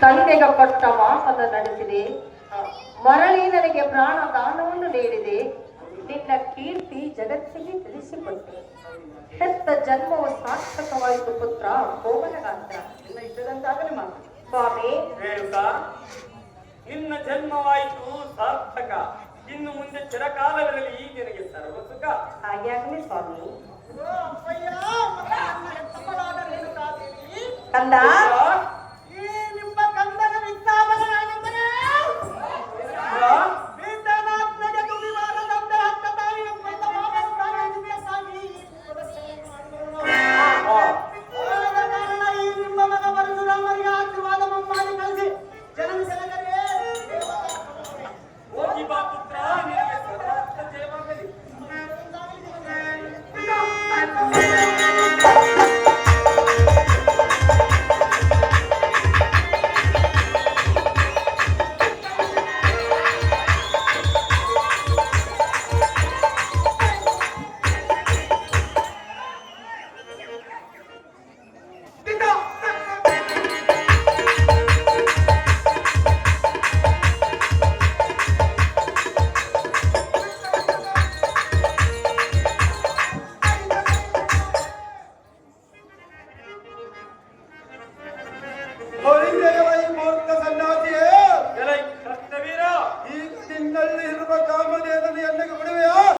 ತಂದೆಗೆ ಕೊಟ್ಟ ಮಾತನ್ನು ನಡೆಸಿದೆ ಮರಳಿ ನನಗೆ ಪ್ರಾಣ ದಾನವನ್ನು ನೀಡಿದೆ. ತಿಳಿಸಿಕೊಟ್ಟೆ ಹೆತ್ತ ಜನ್ಮವು ಸಾರ್ಥಕವಾಯಿತು ಪುತ್ರ ಕೋಮಲಗಾತ್ರ ನಿನ್ನ ಇದ್ದದಂತಾಗಲಿ ಮಾತು ಸ್ವಾಮಿ. ರೇಣುಕ ನಿನ್ನ ಜನ್ಮವಾಯಿತು ಸಾರ್ಥಕ. ಇನ್ನು ಮುಂದೆ ಚಿರಕಾಲವಿರಲಿ ನಿನಗೆ ಸರ್ವ ಸುಖ. ಹಾಗೆ ಆಗಲಿ ಸ್ವಾಮಿ. ಕಂದ.